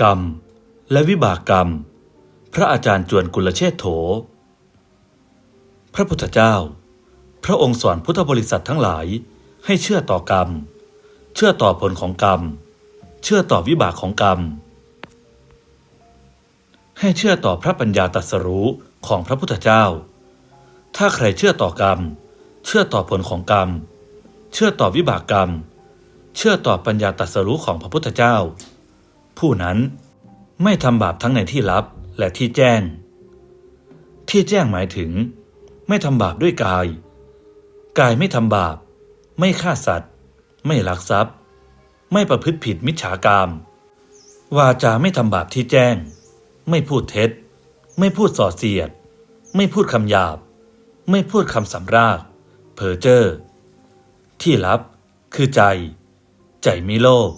กรรม และวิบากกรรม พระอาจารย์จวนกุลเชษโถ พระพุทธเจ้า พระองค์สอนพุทธบริษัททั้งหลายให้เชื่อต่อกรรม เชื่อต่อผลของกรรม เชื่อต่อวิบากของกรรม ให้เชื่อต่อพระปัญญาตรัสรู้ของพระพุทธเจ้า ถ้าใครเชื่อต่อกรรม เชื่อต่อผลของกรรม เชื่อต่อวิบากกรรม เชื่อต่อปัญญาตรัสรู้ของพระพุทธเจ้า ผู้นั้นไม่ทำบาปทั้งในที่ลับและที่แจ้ง ที่แจ้งหมายถึง ไม่ทำบาปด้วยกาย กายไม่ทำบาป ไม่ฆ่าสัตว์ ไม่ลักทรัพย์ ไม่ประพฤติผิดมิจฉากรรมวาจาไม่ทำบาปที่แจ้ง ไม่พูดเท็จ ไม่พูดส่อเสียด ไม่พูดคำหยาบ ไม่พูดคำสำรากเพอเจ้อที่ลับคือใจ ใจไม่โลภ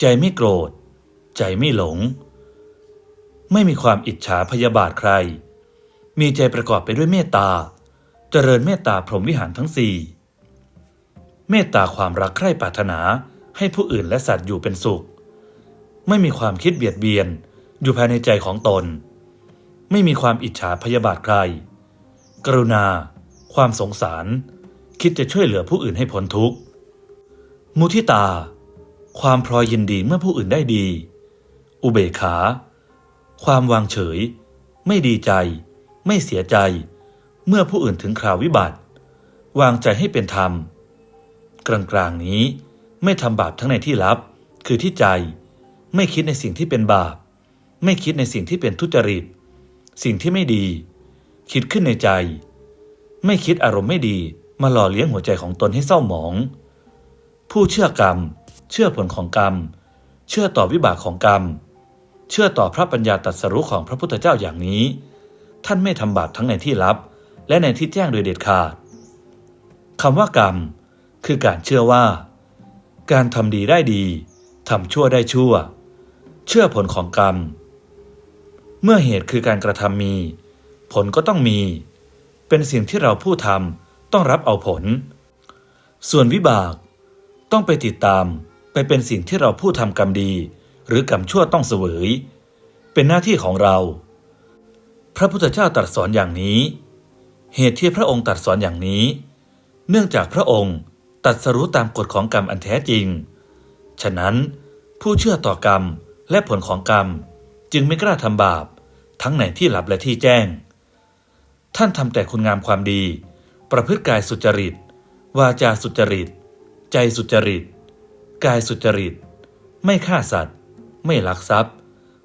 ใจไม่โกรธ ใจไม่หลง ไม่มีความอิจฉาพยาบาทใคร มีใจประกอบไปด้วยเมตตา เจริญเมตตาพรหมวิหารทั้งสี่เมตตาความรักใคร่ปรารถนาให้ผู้อื่นและสัตว์อยู่เป็นสุข ไม่มีความคิดเบียดเบียนอยู่ภายในใจของตน ไม่มีความอิจฉาพยาบาทใคร กรุณา ความสงสาร คิดจะช่วยเหลือผู้อื่นให้พ้นทุกข์ มุทิตา ความพลอยยินดีเมื่อผู้อื่นได้ดี อุเบกขา ความวางเฉย ไม่ดีใจ ไม่เสียใจ เมื่อผู้อื่นถึงคราววิบัติ วางใจให้เป็นธรรม กลางๆนี้ไม่ทำบาปทั้งในที่ลับ คือที่ใจ ไม่คิดในสิ่งที่เป็นบาป ไม่คิดในสิ่งที่เป็นทุจริต สิ่งที่ไม่ดี คิดขึ้นในใจ ไม่คิดอารมณ์ไม่ดีมาหล่อเลี้ยงหัวใจของตนให้เศร้าหมอง ผู้เชื่อกรรม เชื่อผลของกรรม เชื่อต่อวิบากของกรรม เชื่อต่อพระปัญญาตรัสรู้ของพระพุทธเจ้าอย่างนี้ ท่านไม่ทำบาปทั้งในที่ลับ และในที่แจ้งโดยเด็ดขาดคำว่ากรรม คือการเชื่อว่า การทำดีได้ดีทำชั่วได้ชั่ว เชื่อผลของกรรม เมื่อเหตุคือการกระทำมี ผลก็ต้องมี เป็นสิ่งที่เราผู้ทำต้องรับเอาผล ส่วนวิบาก ต้องไปติดตามไปเป็นสิ่งที่เราผู้ทำกรรมดี หรือกรรมชั่วต้องเสวย เป็นหน้าที่ของเรา พระพุทธเจ้าตรัสสอนอย่างนี้ เหตุที่พระองค์ตรัสสอนอย่างนี้ เนื่องจากพระองค์ตรัสรู้ตามกฎของกรรมอันแท้จริง ฉะนั้นผู้เชื่อต่อกรรมและผลของกรรมจึงไม่กล้าทำบาป ทั้งในที่หลับและที่แจ้ง ท่านทำแต่คุณงามความดี ประพฤติกายสุจริต วาจาสุจริต ใจสุจริต กายสุจริต ไม่ฆ่าสัตว์ ไม่ลักทรัพย์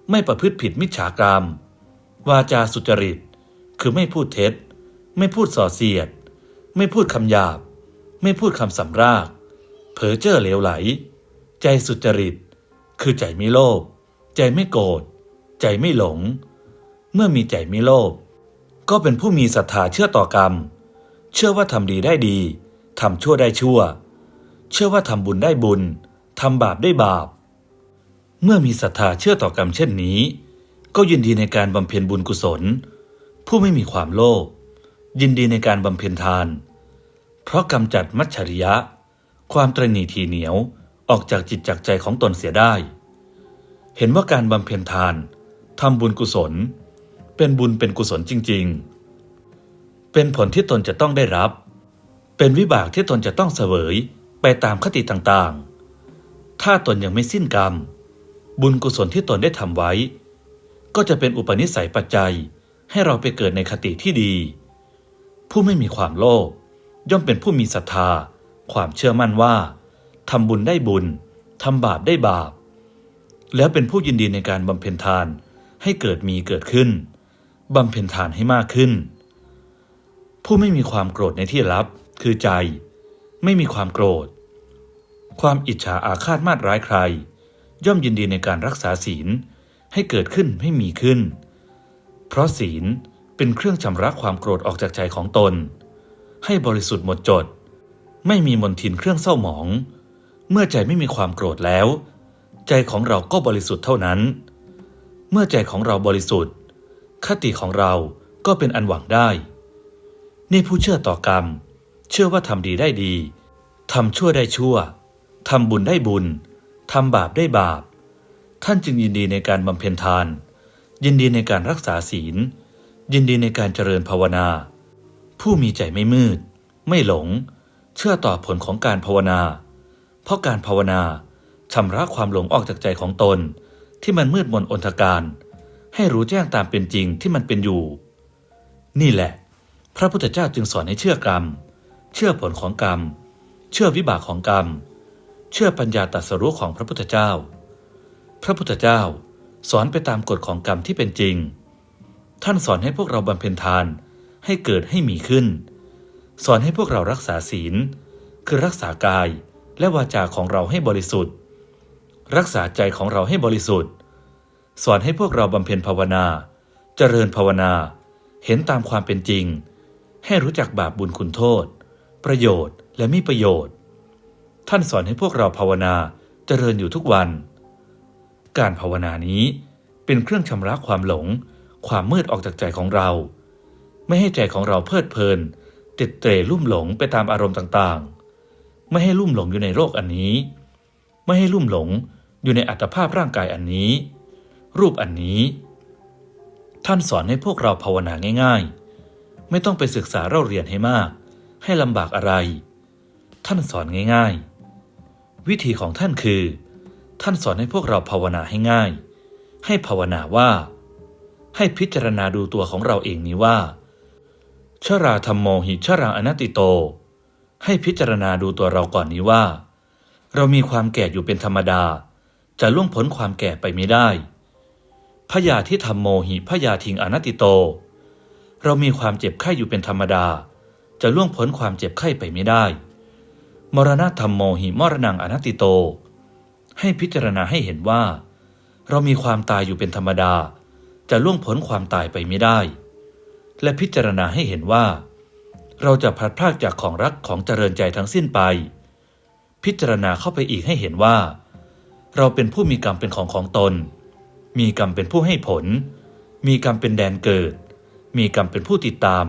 ไม่ประพฤติผิดมิจฉากรรม วาจาสุจริต คือไม่พูดเท็จ ไม่พูดส่อเสียด ไม่พูดคำหยาบ ไม่พูดคำสำราก เผลอเจ้อเหลวไหล ใจสุจริต คือใจไม่โลภใจไม่โกรธใจไม่หลง เมื่อมีใจไม่โลภก็เป็นผู้มีศรัทธาเชื่อต่อกรรม เชื่อว่าทำดีได้ดีทำชั่วได้ชั่ว เชื่อว่าทำบุญได้บุญทำบาปได้บาป เมื่อมีศรัทธาเชื่อต่อกรรมเช่นนี้ ก็ยินดีในการบำเพ็ญบุญกุศล ผู้ไม่มีความโลภยินดีในการบำเพ็ญทาน เพราะกำจัดมัจฉริยะ ความตระหนี่ทีเหนียวออกจากจิตจากใจของตนเสียได้ เห็นว่าการบำเพ็ญทานทำบุญกุศล เป็นบุญเป็นกุศลจริง ๆ เป็นผลที่ตนจะต้องได้รับ เป็นวิบากที่ตนจะต้องเสวยไปตามคติต่างๆ ถ้าตนยังไม่สิ้นกรรม บุญกุศลที่ตนได้ทำไว้ ก็จะเป็นอุปนิสัยปัจจัยให้เราไปเกิดในคติที่ดี ผู้ไม่มีความโลภย่อมเป็นผู้มีศรัทธา ความเชื่อมั่นว่าทำบุญได้บุญทำบาปได้บาป แล้วเป็นผู้ยินดีในการบำเพ็ญทานให้เกิดมีเกิดขึ้นบำเพ็ญทานให้มากขึ้น ผู้ไม่มีความโกรธในที่ลับ คือใจ ไม่มีความโกรธ ความอิจฉาอาฆาตมาตร้ายใคร ย่อมยินดีในการรักษาศีลให้เกิดขึ้นให้มีขึ้น เพราะศีลเป็นเครื่องชำระความโกรธออกจากใจของตน ให้บริสุทธิ์หมดจด ไม่มีมนทินเครื่องเศร้าหมอง เมื่อใจไม่มีความโกรธแล้ว ใจของเราก็บริสุทธิ์เท่านั้น เมื่อใจของเราบริสุทธิ์ คติของเราก็เป็นอันหวังได้ นี่ผู้เชื่อต่อกรรม เชื่อว่าทำดีได้ดีทำชั่วได้ชั่วทำบุญได้บุญ ทำบาปได้บาป ท่านจึงยินดีในการบำเพ็ญทาน ยินดีในการรักษาศีล ยินดีในการเจริญภาวนา ผู้มีใจไม่มืด ไม่หลง เชื่อต่อผลของการภาวนา เพราะการภาวนาชำระความหลงออกจากใจของตน ที่มันมืดมนอนทการ ให้รู้แจ้งตามเป็นจริงที่มันเป็นอยู่ นี่แหละ พระพุทธเจ้าจึงสอนให้เชื่อกรรม เชื่อผลของกรรม เชื่อวิบากของกรรม เชื่อปัญญาตรัสรู้ของพระพุทธเจ้า พระพุทธเจ้าสอนไปตามกฎของกรรมที่เป็นจริง ท่านสอนให้พวกเราบำเพ็ญทานให้เกิดให้มีขึ้น สอนให้พวกเรารักษาศีล คือรักษากายและวาจาของเราให้บริสุทธิ์ รักษาใจของเราให้บริสุทธิ์ สอนให้พวกเราบำเพ็ญภาวนา เจริญภาวนา เห็นตามความเป็นจริง ให้รู้จักบาปบุญคุณโทษ ประโยชน์และมีประโยชน์ ท่านสอนให้พวกเราภาวนาเจริญอยู่ทุกวัน การภาวนานี้เป็นเครื่องชำระความหลง ความมืดออกจากใจของเรา ไม่ให้ใจของเราเพลิดเพลิน ติดเตรลุ่มหลงไปตามอารมณ์ต่างๆ ไม่ให้ลุ่มหลงอยู่ในโลกอันนี้ ไม่ให้ลุ่มหลงอยู่ในอัตภาพร่างกายอันนี้ รูปอันนี้ ท่านสอนให้พวกเราภาวนาง่าย ๆ ไม่ต้องไปศึกษาเราเรียนให้มาก ให้ลำบากอะไร ท่านสอนง่าย ๆ วิธีของท่านคือ ท่านสอนให้พวกเราภาวนาให้ง่าย ให้ภาวนาว่า ให้พิจารณาดูตัวของเราเองนี้ว่า ชราธรรมโมหิชรังอนัตติโต ให้พิจารณาดูตัวเราก่อนนี้ว่า เรามีความแก่อยู่เป็นธรรมดา จะล่วงพ้นความแก่ไปไม่ได้พยาธิธรรมโมหิพยาทิงอนัตติโต เรามีความเจ็บไข้อยู่เป็นธรรมดา จะล่วงพ้นความเจ็บไข้ไปไม่ได้ มรณะธรรมโมหิมรณังอนัตติโต ให้พิจารณาให้เห็นว่า เรามีความตายอยู่เป็นธรรมดา จะล่วงพ้นความตายไปไม่ได้ และพิจารณาให้เห็นว่า เราจะพัดพรากจากของรักของเจริญใจทั้งสิ้นไป พิจารณาเข้าไปอีกให้เห็นว่า เราเป็นผู้มีกรรมเป็นของของตน มีกรรมเป็นผู้ให้ผล มีกรรมเป็นแดนเกิด มีกรรมเป็นผู้ติดตาม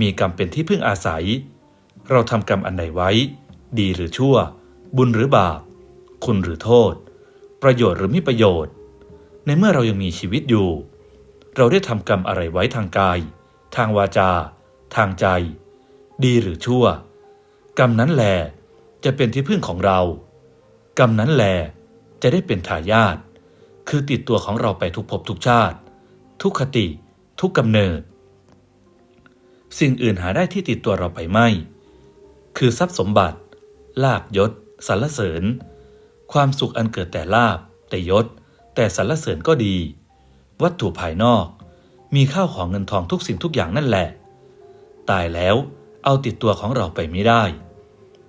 มีกรรมเป็นที่พึ่งอาศัย เราทำกรรมอันใดไว้ ดีหรือชั่ว บุญหรือบาป คุณหรือโทษ ประโยชน์หรือไมิประโยชน์ ในเมื่อเรายังมีชีวิตอยู่ เราได้ทำกรรมอะไรไว้ทางกาย ทางวาจา ทางใจ ดีหรือชั่ว กรรมนั้นแหลจะเป็นที่พึ่งของเรา กรรมนั้นแหลจะได้เป็นทายาทคือติดตัวของเราไปทุกภพทุกชาติ ทุกคติ ทุกกำเนิด สิ่งอื่นหาได้ที่ติดตัวเราไปไม่ คือทรัพย์สมบัติ ลาบยศสรรเสริญ ความสุขอันเกิดแต่ลาบ แต่ยศ แต่สรรเสริญก็ดี วัตถุภายนอก มีข้าวของเงินทองทุกสิ่งทุกอย่างนั่นแหละ ตายแล้วเอาติดตัวของเราไปไม่ได้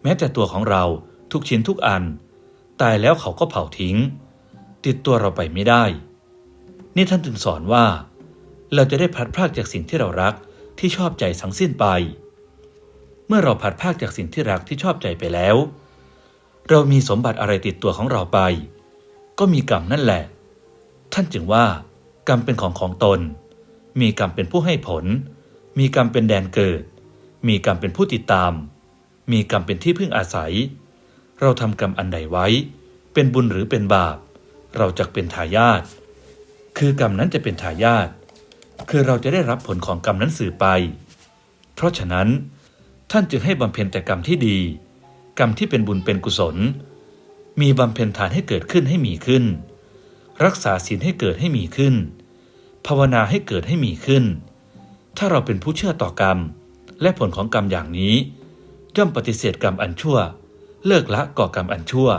แม้แต่ตัวของเราทุกชิ้นทุกอัน ตายแล้วเขาก็เผาทิ้ง ติดตัวเราไปไม่ได้ นี่ท่านถึงสอนว่า เราจะได้พัดพรากจากสิ่งที่เรารักที่ชอบใจทั้งสิ้นไป เมื่อเราพลัดพรากจากสิ่งที่รักที่ชอบใจไปแล้ว เรามีสมบัติอะไรติดตัวของเราไป ก็มีกรรมนั่นแหละ ท่านจึงว่า กรรมเป็นของของตน มีกรรมเป็นผู้ให้ผล มีกรรมเป็นแดนเกิด มีกรรมเป็นผู้ติดตาม มีกรรมเป็นที่พึ่งอาศัย เราทำกรรมอันใดไว้ เป็นบุญหรือเป็นบาป เราจะเป็นทายาทคือกรรมนั้นจะเป็นทายาทคือเราจะได้รับผลของกรรมนั้นสืบไป เพราะฉะนั้น ท่านจึงให้บำเพ็ญแต่กรรมที่ดี กรรมที่เป็นบุญเป็นกุศล มีบำเพ็ญทานให้เกิดขึ้นให้มีขึ้น รักษาศีลให้เกิดให้มีขึ้น ภาวนาให้เกิดให้มีขึ้น ถ้าเราเป็นผู้เชื่อต่อกรรม และผลของกรรมอย่างนี้ ย่อมปฏิเสธกรรมอันชั่ว เลิกละก่อกรรมอันชั่ว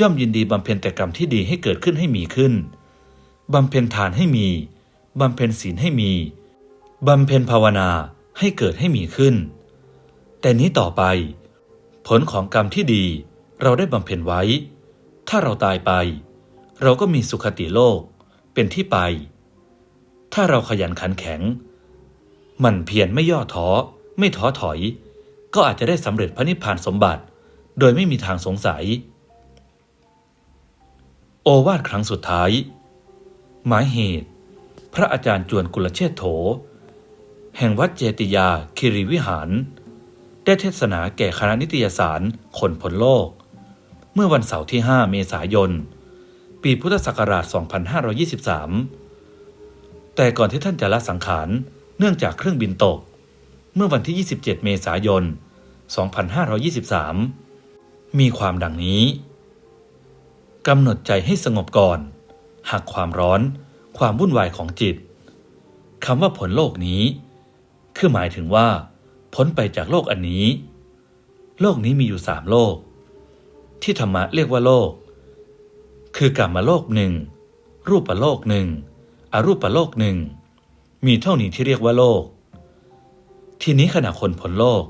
ย่อมยินดีบำเพ็ญแต่กรรมที่ดีให้เกิดขึ้นให้มีขึ้นบำเพ็ญทานให้มีบำเพ็ญศีลให้มีบำเพ็ญภาวนาให้เกิดให้มีขึ้น แต่นี้ต่อไป ผลของกรรมที่ดีเราได้บำเพ็ญไว้ ถ้าเราตายไป เราก็มีสุขติโลกเป็นที่ไป ถ้าเราขยันขันแข็ง มันเพียรไม่ย่อท้อ ไม่ท้อถอย ก็อาจจะได้สำเร็จพระนิพพานสมบัติ โดยไม่มีทางสงสัย โอวาทครั้งสุดท้าย หมายเหตุ พระอาจารย์จวนกุลเชษโถ แห่งวัดเจติยาคิริวิหาร ได้เทศนาแก่คณะนิตยสารคนผลโลก เมื่อวันเสาร์ที่ 5 เมษายน ปีพุทธศักราช 2523 แต่ก่อนที่ท่านจะละสังขารเนื่องจากเครื่องบินตก เมื่อวันที่ 27 เมษายน 2523 มีความดังนี้กำหนดใจให้สงบก่อนหักความร้อน ความวุ่นวายของจิตคำว่าผลโลกนี้ คือหมายถึงว่า พ้นไปจากโลกอันนี้ โลกนี้มีอยู่สามโลก ที่ธรรมะเรียกว่าโลก คือกรรมโลกหนึ่ง รูปโลกหนึ่งอรูปโลกหนึ่ง มีเท่านี้ที่เรียกว่าโลก ทีนี้ขณะคนพ้นโลก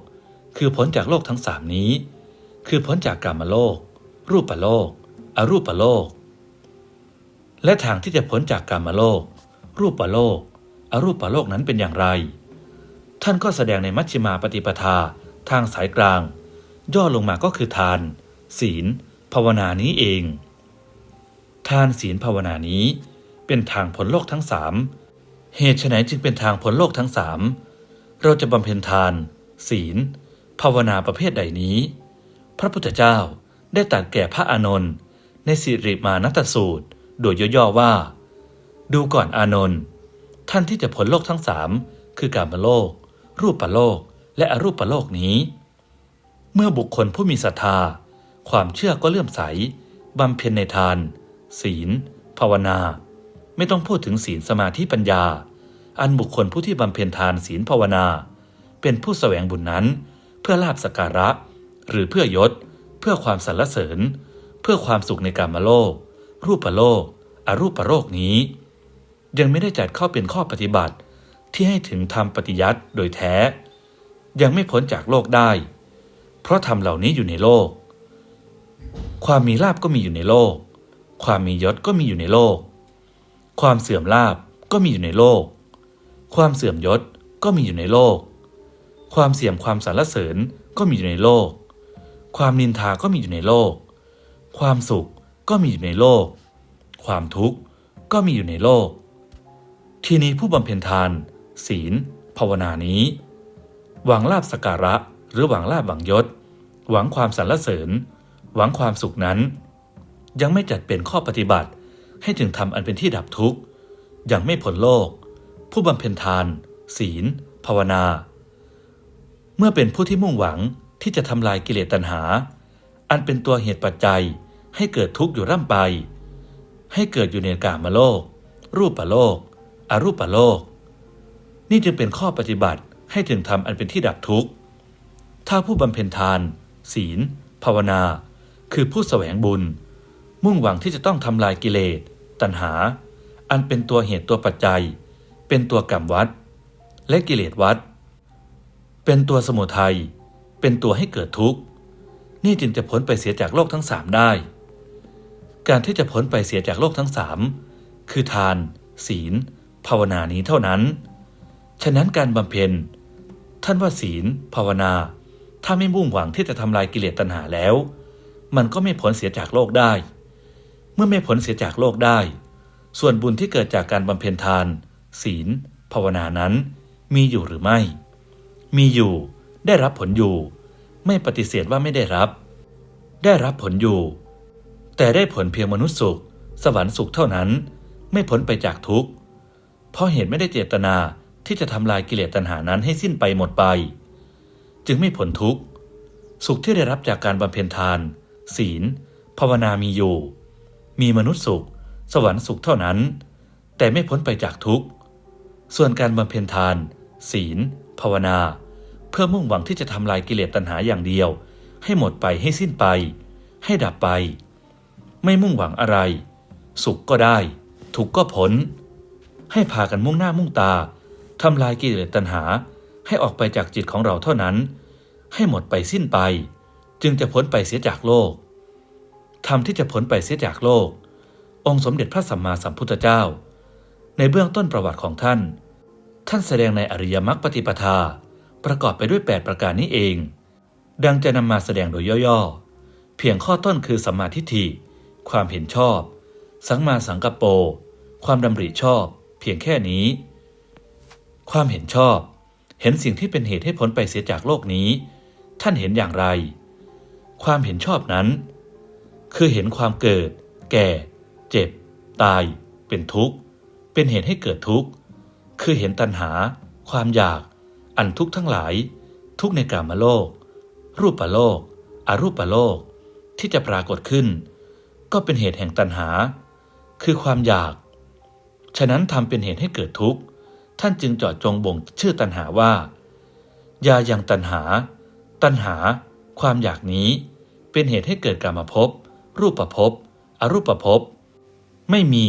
คือพ้นจากโลกทั้งสามนี้ คือพ้นจากกรรมโลก รูปโลก อรูปโลก และทางที่จะพ้นจากกรรมโลก รูปโลก อรูปโลกนั้นเป็นอย่างไร ท่านก็แสดงในมัชฌิมาปฏิปทาทางสายกลาง ย่อลงมาก็คือทาน ศีล ภาวนานี้เอง ทานศีลภาวนานี้ เป็นทางพ้นโลกทั้งสามเหตุไฉนจึงเป็นทางพ้นโลกทั้งสามเราจะบำเพ็ญทาน ศีล ภาวนาประเภทใดนี้ พระพุทธเจ้าได้ตรัสแก่พระอานนท์ในสิริมานัตสูตร โดยย่อๆว่า ดูก่อนอานนท์ท่านที่จะพ้นโลกทั้งสามคือกามโลก รูปโลกและอรูปโลกนี้ เมื่อบุคคลผู้มีศรัทธา ความเชื่อก็เลื่อมใสบำเพ็ญในทาน ศีล ภาวนา ไม่ต้องพูดถึงศีลสมาธิปัญญา อันบุคคลผู้ที่บำเพ็ญทานศีลภาวนา เป็นผู้แสวงบุญนั้น เพื่อลาบสกการะ หรือเพื่อยศ เพื่อความสรรเสริญ เพื่อความสุขในกามโลก รูปโลก อรูปโลกนี้ ยังไม่ได้จัดเข้าเป็นข้อปฏิบัติ ที่ให้ถึงธรรมปฏิยัติโดยแท้ ยังไม่พ้นจากโลกได้ เพราะธรรมเหล่านี้อยู่ในโลก ความมีลาบก็มีอยู่ในโลก ความมียศก็มีอยู่ในโลก ความเสื่อมลาบก็มีอยู่ในโลก ความเสื่อมยศก็มีอยู่ในโลก ความเสื่อมความสรรเสริญก็มีอยู่ในโลก ความนินทาก็มีอยู่ในโลก ความสุขก็มีอยู่ในโลก ความทุกข์ก็มีอยู่ในโลก ทีนี้ผู้บำเพ็ญทาน ศีล ภาวนานี้ หวังลาบสการะ หรือหวังลาบหวังยศ หวังความสรรเสริญ หวังความสุขนั้น ยังไม่จัดเป็นข้อปฏิบัติให้ถึงทำอันเป็นที่ดับทุกข์ ยังไม่พ้นโลก ผู้บำเพ็ญทาน ศีล ภาวนา เมื่อเป็นผู้ที่มุ่งหวังที่จะทำลายกิเลสตัณหา อันเป็นตัวเหตุปัจจัยให้เกิดทุกข์อยู่ร่ำไป ให้เกิดอยู่ในกามโลก รูปปโลก อรูปโลก นี่จึงเป็นข้อปฏิบัติให้ถึงทำอันเป็นที่ดับทุกข์ ถ้าผู้บำเพ็ญทาน ศีล ภาวนา คือผู้แสวงบุญ มุ่งหวังที่จะต้องทำลายกิเลส ตัณหา อันเป็นตัวเหตุตัวปัจจัย เป็นตัวกรรมวัด และกิเลสวัด เป็นตัวสมุทัย เป็นตัวให้เกิดทุกข์ นี่จึงจะพ้นไปเสียจากโลกทั้งสามได้ การที่จะพ้นไปเสียจากโลกทั้งสามคือทาน ศีล ภาวนานี้เท่านั้น ฉะนั้นการบำเพ็ญ ท่านว่าศีล ภาวนา ถ้าไม่มุ่งหวังที่จะทำลายกิเลสตัณหาแล้ว มันก็ไม่พ้นเสียจากโลกได้ เมื่อไม่พ้นเสียจากโลกได้ ส่วนบุญที่เกิดจากการบำเพ็ญทาน ศีล ภาวนานั้น มีอยู่หรือไม่ มีอยู่ได้รับผลอยู่ ไม่ปฏิเสธว่าไม่ได้รับ ได้รับผลอยู่ แต่ได้ผลเพียงมนุษย์สุข สวรรค์สุขเท่านั้น ไม่พ้นไปจากทุกข์เพราะเหตุไม่ได้เจตนา ที่จะทำลายกิเลสตัณหานั้นให้สิ้นไปหมดไป จึงไม่พ้นทุกข์ สุขที่ได้รับจากการบำเพ็ญทาน ศีล ภาวนามีอยู่ มีมนุษย์สุข สวรรค์สุขเท่านั้น แต่ไม่พ้นไปจากทุกข์ ส่วนการบำเพ็ญทาน ศีล ภาวนา เพื่อมุ่งหวังที่จะทำลายกิเลสตัณหาอย่างเดียว ให้หมดไปให้สิ้นไป ให้ดับไป ไม่มุ่งหวังอะไร สุขก็ได้ ทุกข์ก็พ้นให้พากันมุ่งหน้ามุ่งตา ทำลายกิเลสตัณหาให้ออกไปจากจิตของเราเท่านั้น ให้หมดไปสิ้นไป จึงจะพ้นไปเสียจากโลกธรรมที่จะพ้นไปเสียจากโลก องค์สมเด็จพระสัมมาสัมพุทธเจ้า ในเบื้องต้นประวัติของท่าน ท่านแสดงในอริยมรรคปฏิปทาประกอบไปด้วย 8 ประการนี้เอง ดังจะนำมาแสดงโดยย่อๆ เพียงข้อต้นคือสัมมาทิฏฐิ ความเห็นชอบ สังมาสังกปโปความดำริชอบ เพียงแค่นี้ ความเห็นชอบ เห็นสิ่งที่เป็นเหตุให้พ้นไปเสียจากโลกนี้ ท่านเห็นอย่างไร ความเห็นชอบนั้น คือเห็นความเกิด แก่ เจ็บ ตาย เป็นทุกข์ เป็นเหตุให้เกิดทุกข์ คือเห็นตัณหา ความอยาก อันทุกข์ทั้งหลาย ทุกข์ในกามโลก รูปโลก อรูปโลก ที่จะปรากฏขึ้น ก็เป็นเหตุแห่งตัณหา คือความอยาก ฉะนั้นทำเป็นเหตุให้เกิดทุกข์ ท่านจึงเจาะจงบ่งชื่อตัณหาว่า ยาอยังตัณหา ตัณหา ความอยากนี้ เป็นเหตุให้เกิดกามภพรูปภพอรูปภพไม่มี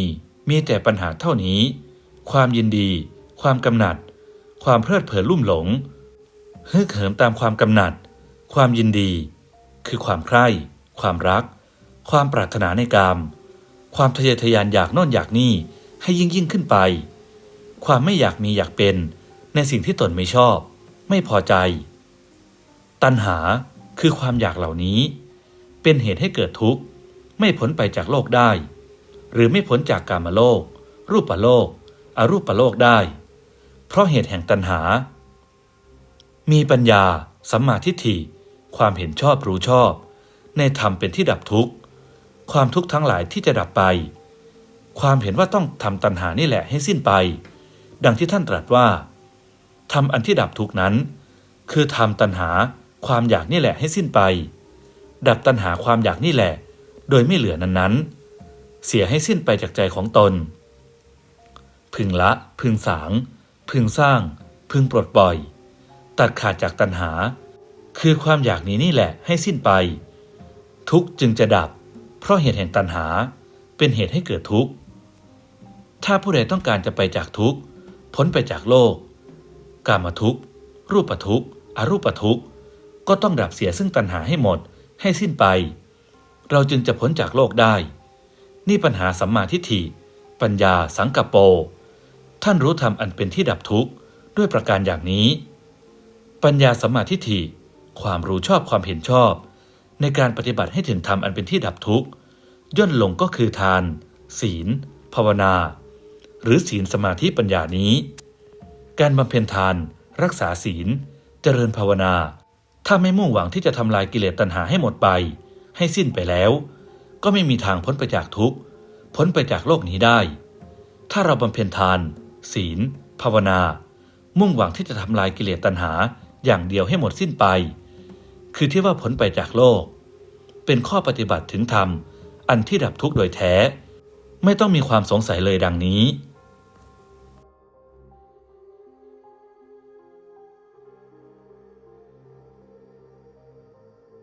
มีแต่ปัญหาเท่านี้ ความยินดี ความกำหนัด ความเพลิดเพลินลุ่มหลงฮึกเหิมตามความกำหนัด ความยินดี คือความใคร่ ความรัก ความปรารถนาในกาม ความทะเยอทะยานอยากโน่นอยากนี่ให้ยิ่งยิ่งขึ้นไป ความไม่อยากมีอยากเป็น ในสิ่งที่ตนไม่ชอบ ไม่พอใจ ตัณหาคือความอยากเหล่านี้ เป็นเหตุให้เกิดทุกข์ ไม่พ้นไปจากโลกได้ หรือไม่พ้นจากกามโลก รูปโลก อรูปโลกได้ เพราะเหตุแห่งตัณหา มีปัญญาสัมมาทิฏฐิความเห็นชอบรู้ชอบ ในธรรมเป็นที่ดับทุกข์ ความทุกข์ทั้งหลายที่จะดับไป ความเห็นว่าต้องทำตัณหานี่แหละให้สิ้นไป ดังที่ท่านตรัสว่าทำอันที่ดับทุกนั้น คือทำตัณหาความอยากนี่แหละให้สิ้นไป ดับตัณหาความอยากนี่แหละ โดยไม่เหลือนั้นๆ เสียให้สิ้นไปจากใจของตน พึงละ พึงสาง พึงสร้าง พึงปลดปล่อย ตัดขาดจากตัณหา คือความอยากนี้นี่แหละให้สิ้นไป ทุกจึงจะดับ เพราะเหตุแห่งตัณหาเป็นเหตุให้เกิดทุกข์ถ้าผู้ใดต้องการจะไปจากทุกข์ พ้นไปจากโลก กามทุกข์ รูปทุกข์ อรูปทุกข์ ก็ต้องดับเสียซึ่งตัณหาให้หมด ให้สิ้นไป เราจึงจะพ้นจากโลกได้ นี่ปัญหาสัมมาทิฏฐิ ปัญญาสังกปโป ท่านรู้ธรรมอันเป็นที่ดับทุกข์ด้วยประการอย่างนี้ ปัญญาสัมมาทิฏฐิ ความรู้ชอบความเห็นชอบ ในการปฏิบัติให้ถึงธรรมอันเป็นที่ดับทุกข์ย่นลงก็คือทาน ศีล ภาวนา หรือศีลสมาธิปัญญานี้ การบำเพ็ญทาน รักษาศีล เจริญภาวนา ถ้าไม่มุ่งหวังที่จะทำลายกิเลสตัณหาให้หมดไป ให้สิ้นไปแล้ว ก็ไม่มีทางพ้นไปจากทุกข์พ้นไปจากโลกนี้ได้ ถ้าเราบำเพ็ญทาน ศีล ภาวนา มุ่งหวังที่จะทำลายกิเลสตัณหาอย่างเดียวให้หมดสิ้นไป คือที่ว่าพ้นไปจากโลก เป็นข้อปฏิบัติถึงธรรม อันที่ดับทุกข์โดยแท้ ไม่ต้องมีความสงสัยเลยดังนี้